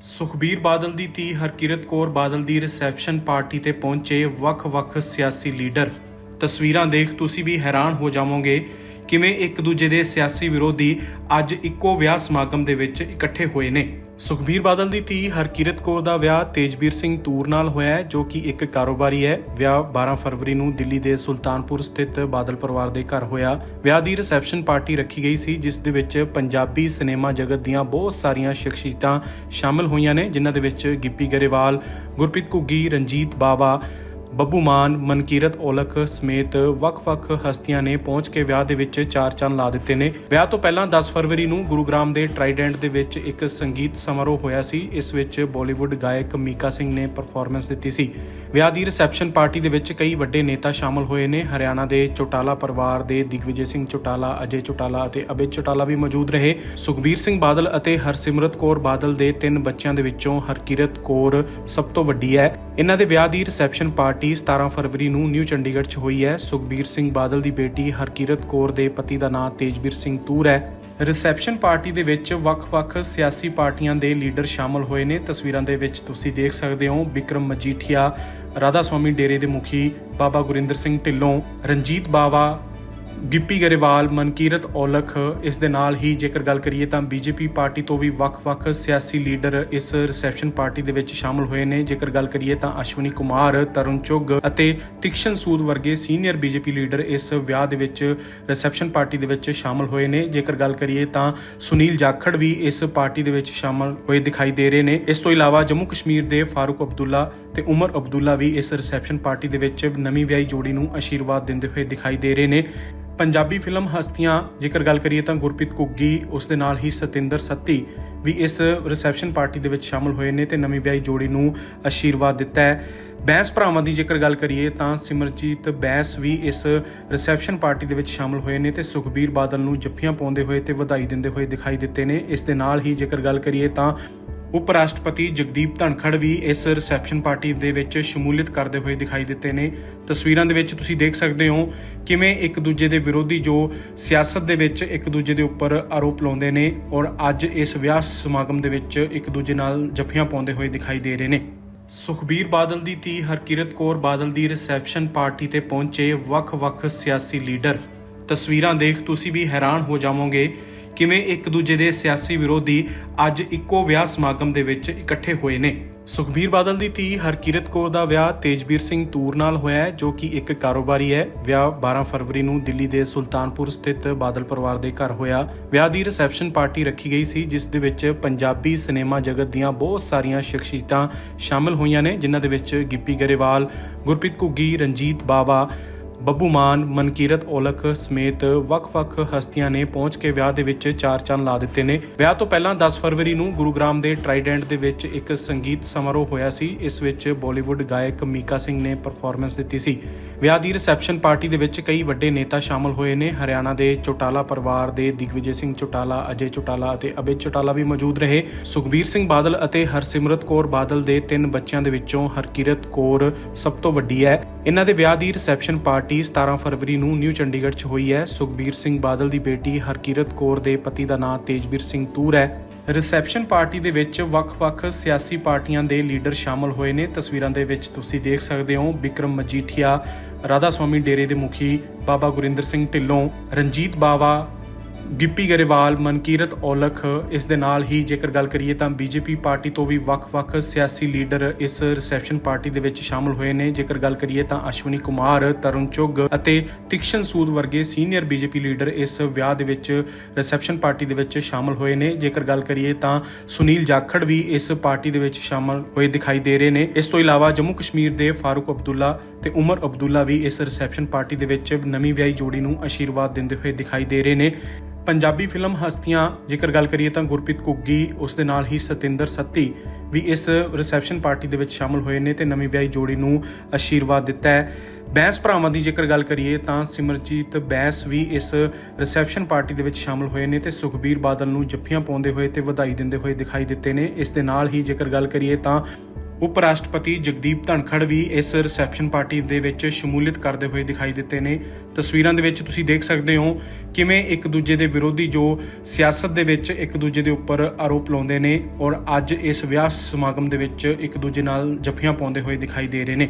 ਸੁਖਬੀਰ ਬਾਦਲ ਦੀ ਧੀ ਹਰਕਿਰਤ ਕੌਰ ਬਾਦਲ ਦੀ ਰਿਸੈਪਸ਼ਨ ਪਾਰਟੀ ਤੇ ਪਹੁੰਚੇ ਵੱਖ-ਵੱਖ ਸਿਆਸੀ ਲੀਡਰ। ਤਸਵੀਰਾਂ ਦੇਖ ਤੁਸੀਂ ਵੀ ਹੈਰਾਨ ਹੋ ਜਾਵੋਗੇ ਕਿਵੇਂ ਇੱਕ ਦੂਜੇ ਦੇ ਸਿਆਸੀ ਵਿਰੋਧੀ ਅੱਜ ਇੱਕੋ ਵਿਆਹ ਸਮਾਗਮ ਦੇ ਵਿੱਚ ਇਕੱਠੇ ਹੋਏ ਨੇ? ਸੁਖਬੀਰ ਬਾਦਲ ਦੀ ਧੀ ਹਰਕੀਰਤ ਕੌਰ ਦਾ ਵਿਆਹ ਤੇਜਵੀਰ ਸਿੰਘ ਤੂਰ ਨਾਲ ਹੋਇਆ ਹੈ, ਜੋ ਕਿ ਇੱਕ ਕਾਰੋਬਾਰੀ ਹੈ। ਵਿਆਹ 12 ਫਰਵਰੀ ਨੂੰ ਦਿੱਲੀ ਦੇ ਸੁਲਤਾਨਪੁਰ ਸਥਿਤ ਬਾਦਲ ਪਰਿਵਾਰ ਦੇ ਘਰ ਹੋਇਆ। ਵਿਆਹ ਦੀ ਰਿਸੈਪਸ਼ਨ ਪਾਰਟੀ ਰੱਖੀ ਗਈ ਸੀ, ਜਿਸ ਦੇ ਵਿੱਚ ਪੰਜਾਬੀ ਸਿਨੇਮਾ ਜਗਤ ਦੀਆਂ ਬਹੁਤ ਸਾਰੀਆਂ ਸ਼ਖਸੀਅਤਾਂ ਸ਼ਾਮਲ ਹੋਈਆਂ ਨੇ, ਜਿਨ੍ਹਾਂ ਦੇ ਵਿੱਚ ਗਿੱਪੀ ਗਰੇਵਾਲ, ਗੁਰਪ੍ਰੀਤ ਘੁੱਗੀ, ਰਣਜੀਤ ਬਾਵਾ ਬੱਬੂ ਮਾਨ, ਮਨਕੀਰਤ ਔਲਖ ਸਮੇਤ ਵੱਖ-ਵੱਖ ਹਸਤੀਆਂ ਨੇ ਪਹੁੰਚ ਕੇ ਵਿਆਹ ਦੇ ਵਿੱਚ ਚਾਰ ਚੰਨ ਲਾ ਦਿੱਤੇ ਨੇ। ਵਿਆਹ ਤੋਂ ਪਹਿਲਾਂ 10 ਫਰਵਰੀ ਨੂੰ ਗੁਰੂਗ੍ਰਾਮ ਦੇ ਟ੍ਰਾਈਡੈਂਟ ਦੇ ਵਿੱਚ ਇੱਕ ਸੰਗੀਤ ਸਮਾਰੋਹ ਹੋਇਆ ਸੀ। ਇਸ ਵਿੱਚ ਬਾਲੀਵੁੱਡ ਗਾਇਕ ਮੀਕਾ ਸਿੰਘ ਨੇ ਪਰਫਾਰਮੈਂਸ ਦਿੱਤੀ ਸੀ। ਵਿਆਹ ਦੀ ਰਿਸੈਪਸ਼ਨ ਪਾਰਟੀ ਦੇ ਵਿੱਚ ਕਈ ਵੱਡੇ ਨੇਤਾ ਸ਼ਾਮਲ ਹੋਏ ਨੇ। ਹਰਿਆਣਾ ਦੇ ਚੋਟਾਲਾ ਪਰਿਵਾਰ ਦੇ ਦਿਗਵਿਜੇ ਸਿੰਘ ਚੋਟਾਲਾ, ਅਜੇ ਚੋਟਾਲਾ ਅਤੇ ਅਬੇ ਚੋਟਾਲਾ ਵੀ ਮੌਜੂਦ ਰਹੇ। ਸੁਖਬੀਰ ਸਿੰਘ ਬਾਦਲ ਅਤੇ ਹਰਸਿਮਰਤ ਕੌਰ ਬਾਦਲ ਦੇ ਤਿੰਨ ਬੱਚਿਆਂ ਦੇ ਵਿੱਚੋਂ ਹਰਕਿਰਤ ਕੌਰ ਸਭ ਤੋਂ ਵੱਡੀ ਹੈ। ਇਹਨਾਂ ਦੇ ਵਿਆਹ ਦੀ ਰਿਸੈਪਸ਼ਨ ਪਾਰਟੀ 17 ਫਰਵਰੀ ਨੂੰ ਨਿਊ ਚੰਡੀਗੜ੍ਹ 'ਚ ਹੋਈ ਹੈ। ਸੁਖਬੀਰ ਸਿੰਘ ਬਾਦਲ ਦੀ ਬੇਟੀ ਹਰਕੀਰਤ ਕੌਰ ਦੇ ਪਤੀ ਦਾ ਨਾਮ ਤੇਜਵੀਰ ਸਿੰਘ ਤੂਰ ਹੈ। ਰਿਸੈਪਸ਼ਨ ਪਾਰਟੀ ਦੇ ਵਿੱਚ ਵੱਖ-ਵੱਖ ਸਿਆਸੀ ਪਾਰਟੀਆਂ ਦੇ ਲੀਡਰ ਸ਼ਾਮਲ ਹੋਏ ਨੇ। ਤਸਵੀਰਾਂ ਦੇ ਵਿੱਚ ਤੁਸੀਂ ਦੇਖ ਸਕਦੇ ਹੋ ਵਿਕਰਮ ਮਜੀਠੀਆ ਰਾਧਾ ਸਵਾਮੀ ਡੇਰੇ ਦੇ ਮੁਖੀ ਬਾਬਾ ਗੁਰਿੰਦਰ ਸਿੰਘ ਢਿੱਲੋਂ, ਰਣਜੀਤ ਬਾਵਾ ਗਿੱਪੀ ਗਰੇਵਾਲ, ਮਨਕੀਰਤ ਔਲਖ ਇਸ ਦੇ ਨਾਲ ਹੀ ਜੇਕਰ ਗੱਲ ਕਰੀਏ ਤਾਂ ਬੀਜੇਪੀ ਪਾਰਟੀ ਤੋਂ ਵੀ ਵੱਖ-ਵੱਖ ਸਿਆਸੀ ਲੀਡਰ ਇਸ ਰਿਸੈਪਸ਼ਨ ਪਾਰਟੀ ਦੇ ਵਿੱਚ ਸ਼ਾਮਲ ਹੋਏ ਨੇ। ਜੇਕਰ ਗੱਲ ਕਰੀਏ ਤਾਂ ਅਸ਼ਵਨੀ ਕੁਮਾਰ, ਤਰੁਣ ਚੁੱਗ ਅਤੇ ਤਿਕਸ਼ਨ ਸੂਦ ਵਰਗੇ ਸੀਨੀਅਰ ਬੀਜੇਪੀ ਲੀਡਰ ਇਸ ਵਿਆਹ ਦੇ ਵਿੱਚ ਰਿਸੈਪਸ਼ਨ ਪਾਰਟੀ ਦੇ ਵਿੱਚ ਸ਼ਾਮਲ ਹੋਏ ਨੇ। ਜੇਕਰ ਗੱਲ ਕਰੀਏ ਤਾਂ ਸੁਨੀਲ ਜਾਖੜ ਵੀ ਇਸ ਪਾਰਟੀ ਦੇ ਵਿੱਚ ਸ਼ਾਮਲ ਹੋਏ ਦਿਖਾਈ ਦੇ ਰਹੇ ਨੇ। ਇਸ ਤੋਂ ਇਲਾਵਾ ਜੰਮੂ ਕਸ਼ਮੀਰ ਦੇ ਫਾਰੂਕ ਅਬਦੁੱਲਾ ਤੇ ਉਮਰ ਅਬਦੁੱਲਾ ਵੀ ਇਸ ਰਿਸੈਪਸ਼ਨ ਪਾਰਟੀ ਦੇ ਵਿੱਚ ਨਵੀਂ ਵਿਆਹੀ ਜੋੜੀ ਨੂੰ ਆਸ਼ੀਰਵਾਦ ਦਿੰਦੇ ਹੋਏ ਦਿਖਾਈ ਦੇ ਰਹੇ ਨੇ। ਪੰਜਾਬੀ ਫਿਲਮ ਹਸਤੀਆਂ, ਜੇਕਰ ਗੱਲ ਕਰੀਏ ਤਾਂ ਗੁਰਪ੍ਰੀਤ ਕੁੱਗੀ ਉਸ ਦੇ ਨਾਲ ਹੀ ਸਤਿੰਦਰ ਸੱਤੀ ਵੀ ਇਸ ਰਿਸੈਪਸ਼ਨ ਪਾਰਟੀ ਦੇ ਵਿੱਚ ਸ਼ਾਮਲ ਹੋਏ ਨੇ ਤੇ ਨਵੀਂ ਵਿਆਹੀ ਜੋੜੀ ਨੂੰ ਆਸ਼ੀਰਵਾਦ ਦਿੱਤਾ ਹੈ। ਬੈਂਸ ਭਰਾਵਾਂ ਦੀ ਜੇਕਰ ਗੱਲ ਕਰੀਏ ਤਾਂ ਸਿਮਰਜੀਤ ਬੈਂਸ ਵੀ ਇਸ ਰਿਸੈਪਸ਼ਨ ਪਾਰਟੀ ਦੇ ਵਿੱਚ ਸ਼ਾਮਲ ਹੋਏ ਨੇ ਤੇ ਸੁਖਬੀਰ ਬਾਦਲ ਨੂੰ ਜੱਫੀਆਂ ਪਾਉਂਦੇ ਹੋਏ ਤੇ ਵਧਾਈ ਦਿੰਦੇ ਹੋਏ ਦਿਖਾਈ ਦਿੱਤੇ ਨੇ। ਇਸ ਦੇ ਨਾਲ ਹੀ ਜੇਕਰ ਗੱਲ ਕਰੀਏ ਤਾਂ ਉਪ ਰਾਸ਼ਟਰਪਤੀ ਜਗਦੀਪ ਧਨਖੜ ਵੀ ਇਸ ਰਿਸੈਪਸ਼ਨ ਪਾਰਟੀ ਦੇ ਵਿੱਚ ਸ਼ਮੂਲੀਅਤ ਕਰਦੇ ਹੋਏ ਦਿਖਾਈ ਦਿੱਤੇ ਨੇ। ਤਸਵੀਰਾਂ ਦੇ ਵਿੱਚ ਤੁਸੀਂ ਦੇਖ ਸਕਦੇ ਹੋ ਕਿਵੇਂ ਇੱਕ ਦੂਜੇ ਦੇ ਵਿਰੋਧੀ ਜੋ ਸਿਆਸਤ ਦੇ ਵਿੱਚ ਇੱਕ ਦੂਜੇ ਦੇ ਉੱਪਰ ਆਰੋਪ ਲਾਉਂਦੇ ਨੇ ਔਰ ਅੱਜ ਇਸ ਵਿਆਹ ਸਮਾਗਮ ਦੇ ਵਿੱਚ ਇੱਕ ਦੂਜੇ ਨਾਲ ਜੱਫੀਆਂ ਪਾਉਂਦੇ ਹੋਏ ਦਿਖਾਈ ਦੇ ਰਹੇ ਨੇ। ਸੁਖਬੀਰ ਬਾਦਲ ਦੀ ਧੀ ਹਰਕਿਰਤ ਕੌਰ ਬਾਦਲ ਦੀ ਰਿਸੈਪਸ਼ਨ ਪਾਰਟੀ ਤੇ ਪਹੁੰਚੇ ਵੱਖ-ਵੱਖ ਸਿਆਸੀ ਲੀਡਰ। ਤਸਵੀਰਾਂ ਦੇਖ ਤੁਸੀਂ ਵੀ ਹੈਰਾਨ ਹੋ ਜਾਵੋਗੇ ਕਿਵੇਂ ਇੱਕ ਦੂਜੇ ਦੇ ਸਿਆਸੀ ਵਿਰੋਧੀ ਅੱਜ ਇੱਕੋ ਵਿਆਹ ਸਮਾਗਮ ਦੇ ਵਿੱਚ ਇਕੱਠੇ ਹੋਏ ਨੇ? ਸੁਖਬੀਰ ਬਾਦਲ ਦੀ ਧੀ ਹਰਕੀਰਤ ਕੌਰ ਦਾ ਵਿਆਹ ਤੇਜਬੀਰ ਸਿੰਘ ਤੂਰ ਨਾਲ ਹੋਇਆ ਹੈ, ਜੋ ਕਿ ਇੱਕ ਕਾਰੋਬਾਰੀ ਹੈ। ਵਿਆਹ 12 ਫਰਵਰੀ ਨੂੰ ਦਿੱਲੀ ਦੇ ਸੁਲਤਾਨਪੁਰ ਸਥਿਤ ਬਾਦਲ ਪਰਿਵਾਰ ਦੇ ਘਰ ਹੋਇਆ। ਵਿਆਹ ਦੀ ਰਿਸੈਪਸ਼ਨ ਪਾਰਟੀ ਰੱਖੀ ਗਈ ਸੀ, ਜਿਸ ਦੇ ਵਿੱਚ ਪੰਜਾਬੀ ਸਿਨੇਮਾ ਜਗਤ ਦੀਆਂ ਬਹੁਤ ਸਾਰੀਆਂ ਸ਼ਖਸੀਅਤਾਂ ਸ਼ਾਮਲ ਹੋਈਆਂ ਨੇ, ਜਿਨ੍ਹਾਂ ਦੇ ਵਿੱਚ ਗਿੱਪੀ ਗਰੇਵਾਲ, ਗੁਰਪ੍ਰੀਤ ਘੁੱਗੀ, ਰਣਜੀਤ ਬਾਵਾ ਬੱਬੂ ਮਾਨ, ਮਨਕੀਰਤ ਔਲਖ ਸਮੇਤ ਵੱਖ-ਵੱਖ ਹਸਤੀਆਂ ਨੇ ਪਹੁੰਚ ਕੇ ਵਿਆਹ ਦੇ ਵਿੱਚ ਚਾਰ ਚੰਨ ਲਾ ਦਿੱਤੇ ਨੇ। ਵਿਆਹ ਤੋਂ ਪਹਿਲਾਂ 10 ਫਰਵਰੀ ਨੂੰ ਗੁਰੂਗ੍ਰਾਮ ਦੇ ਟ੍ਰਾਈਡੈਂਟ ਦੇ ਵਿੱਚ ਇੱਕ ਸੰਗੀਤ ਸਮਾਰੋਹ ਹੋਇਆ ਸੀ। ਇਸ ਵਿੱਚ ਬਾਲੀਵੁੱਡ ਗਾਇਕ ਮੀਕਾ ਸਿੰਘ ਨੇ ਪਰਫਾਰਮੈਂਸ ਦਿੱਤੀ ਸੀ। ਵਿਆਹ ਦੀ ਰਿਸੈਪਸ਼ਨ ਪਾਰਟੀ ਦੇ ਵਿੱਚ ਕਈ ਵੱਡੇ ਨੇਤਾ ਸ਼ਾਮਲ ਹੋਏ ਨੇ। ਹਰਿਆਣਾ ਦੇ ਚੋਟਾਲਾ ਪਰਿਵਾਰ ਦੇ ਦਿਗਵਿਜੇ ਸਿੰਘ ਚੋਟਾਲਾ, ਅਜੇ ਚੋਟਾਲਾ ਅਤੇ ਅਬੇ ਚੋਟਾਲਾ ਵੀ ਮੌਜੂਦ ਰਹੇ। ਸੁਖਬੀਰ ਸਿੰਘ ਬਾਦਲ ਅਤੇ ਹਰਸਿਮਰਤ ਕੌਰ ਬਾਦਲ ਦੇ ਤਿੰਨ ਬੱਚਿਆਂ ਦੇ ਵਿੱਚੋਂ ਹਰਕੀਰਤ ਕੌਰ ਸਭ ਤੋਂ ਵੱਡੀ ਹੈ। ਇਹਨਾਂ ਦੇ ਵਿਆਹ ਦੀ ਰਿਸੈਪਸ਼ਨ ਪਾਰਟੀ 17 ਫਰਵਰੀ ਨੂੰ ਨਿਊ ਚੰਡੀਗੜ੍ਹ 'ਚ ਹੋਈ ਹੈ। ਸੁਖਬੀਰ ਸਿੰਘ ਬਾਦਲ ਦੀ ਬੇਟੀ ਹਰਕੀਰਤ ਕੌਰ ਦੇ ਪਤੀ ਦਾ ਨਾਂ ਤੇਜਵੀਰ ਸਿੰਘ ਤੂਰ ਹੈ। ਰਿਸੈਪਸ਼ਨ ਪਾਰਟੀ ਦੇ ਵਿੱਚ ਵੱਖ-ਵੱਖ ਸਿਆਸੀ ਪਾਰਟੀਆਂ ਦੇ ਲੀਡਰ ਸ਼ਾਮਲ ਹੋਏ ਨੇ। ਤਸਵੀਰਾਂ ਦੇ ਵਿੱਚ ਤੁਸੀਂ ਦੇਖ ਸਕਦੇ ਹੋ ਵਿਕਰਮ ਮਜੀਠੀਆ ਰਾਧਾ ਸਵਾਮੀ ਡੇਰੇ ਦੇ ਮੁਖੀ ਬਾਬਾ ਗੁਰਿੰਦਰ ਸਿੰਘ ਢਿੱਲੋਂ, ਰਣਜੀਤ ਬਾਵਾ ਗਿੱਪੀ ਗਰੇਵਾਲ, ਮਨਕੀਰਤ ਔਲਖ ਇਸ ਦੇ ਨਾਲ ਹੀ ਜੇਕਰ ਗੱਲ ਕਰੀਏ ਤਾਂ ਬੀਜੇਪੀ ਪਾਰਟੀ ਤੋਂ ਵੀ ਵੱਖ-ਵੱਖ ਸਿਆਸੀ ਲੀਡਰ ਇਸ ਰਿਸੈਪਸ਼ਨ ਪਾਰਟੀ ਦੇ ਵਿੱਚ ਸ਼ਾਮਲ ਹੋਏ ਨੇ। ਜੇਕਰ ਗੱਲ ਕਰੀਏ ਤਾਂ ਅਸ਼ਵਨੀ ਕੁਮਾਰ, ਤਰੁਣ ਚੁੱਗ ਅਤੇ ਤਿਕਸ਼ਨ ਸੂਦ ਵਰਗੇ ਸੀਨੀਅਰ ਬੀਜੇਪੀ ਲੀਡਰ ਇਸ ਵਿਆਹ ਦੇ ਵਿੱਚ ਰਿਸੈਪਸ਼ਨ ਪਾਰਟੀ ਦੇ ਵਿੱਚ ਸ਼ਾਮਲ ਹੋਏ ਨੇ। ਜੇਕਰ ਗੱਲ ਕਰੀਏ ਤਾਂ ਸੁਨੀਲ ਜਾਖੜ ਵੀ ਇਸ ਪਾਰਟੀ ਦੇ ਵਿੱਚ ਸ਼ਾਮਲ ਹੋਏ ਦਿਖਾਈ ਦੇ ਰਹੇ ਨੇ। ਇਸ ਤੋਂ ਇਲਾਵਾ ਜੰਮੂ ਕਸ਼ਮੀਰ ਦੇ ਫਾਰੂਕ ਅਬਦੁੱਲਾ ਤੇ ਉਮਰ ਅਬਦੁੱਲਾ ਵੀ ਇਸ ਰਿਸੈਪਸ਼ਨ ਪਾਰਟੀ ਦੇ ਵਿੱਚ ਨਵੀਂ ਵਿਆਹੀ ਜੋੜੀ ਨੂੰ ਆਸ਼ੀਰਵਾਦ ਦਿੰਦੇ ਹੋਏ ਦਿਖਾਈ ਦੇ ਰਹੇ ਨੇ। ਪੰਜਾਬੀ ਫਿਲਮ ਹਸਤੀਆਂ, ਜੇਕਰ ਗੱਲ ਕਰੀਏ ਤਾਂ ਗੁਰਪ੍ਰੀਤ ਕੁੱਗੀ ਉਸ ਦੇ ਨਾਲ ਹੀ ਸਤਿੰਦਰ ਸੱਤੀ ਵੀ ਇਸ ਰਿਸੈਪਸ਼ਨ ਪਾਰਟੀ ਦੇ ਵਿੱਚ ਸ਼ਾਮਲ ਹੋਏ ਨੇ ਤੇ ਨਵੀਂ ਵਿਆਹੀ ਜੋੜੀ ਨੂੰ ਆਸ਼ੀਰਵਾਦ ਦਿੱਤਾ ਹੈ। ਬੈਂਸ ਭਰਾਵਾਂ ਦੀ ਜੇਕਰ ਗੱਲ ਕਰੀਏ ਤਾਂ ਸਿਮਰਜੀਤ ਬੈਂਸ ਵੀ ਇਸ ਰਿਸੈਪਸ਼ਨ ਪਾਰਟੀ ਦੇ ਵਿੱਚ ਸ਼ਾਮਲ ਹੋਏ ਨੇ ਤੇ ਸੁਖਬੀਰ ਬਾਦਲ ਨੂੰ ਜੱਫੀਆਂ ਪਾਉਂਦੇ ਹੋਏ ਤੇ ਵਧਾਈ ਦਿੰਦੇ ਹੋਏ ਦਿਖਾਈ ਦਿੱਤੇ ਨੇ। ਇਸ ਦੇ ਨਾਲ ਹੀ ਜੇਕਰ ਗੱਲ ਕਰੀਏ ਤਾਂ ਉਪ ਰਾਸ਼ਟਰਪਤੀ ਜਗਦੀਪ ਧਨਖੜ ਵੀ ਇਸ ਰਿਸੈਪਸ਼ਨ ਪਾਰਟੀ ਦੇ ਵਿੱਚ ਸ਼ਮੂਲੀਅਤ ਕਰਦੇ ਹੋਏ ਦਿਖਾਈ ਦਿੱਤੇ ਨੇ। ਤਸਵੀਰਾਂ ਦੇ ਵਿੱਚ ਤੁਸੀਂ ਦੇਖ ਸਕਦੇ ਹੋ ਕਿਵੇਂ ਇੱਕ ਦੂਜੇ ਦੇ ਵਿਰੋਧੀ ਜੋ ਸਿਆਸਤ ਦੇ ਵਿੱਚ ਇੱਕ ਦੂਜੇ ਦੇ ਉੱਪਰ ਆਰੋਪ ਲਾਉਂਦੇ ਨੇ ਔਰ ਅੱਜ ਇਸ ਵਿਆਹ ਸਮਾਗਮ ਦੇ ਵਿੱਚ ਇੱਕ ਦੂਜੇ ਨਾਲ ਜੱਫੀਆਂ ਪਾਉਂਦੇ ਹੋਏ ਦਿਖਾਈ ਦੇ ਰਹੇ ਨੇ।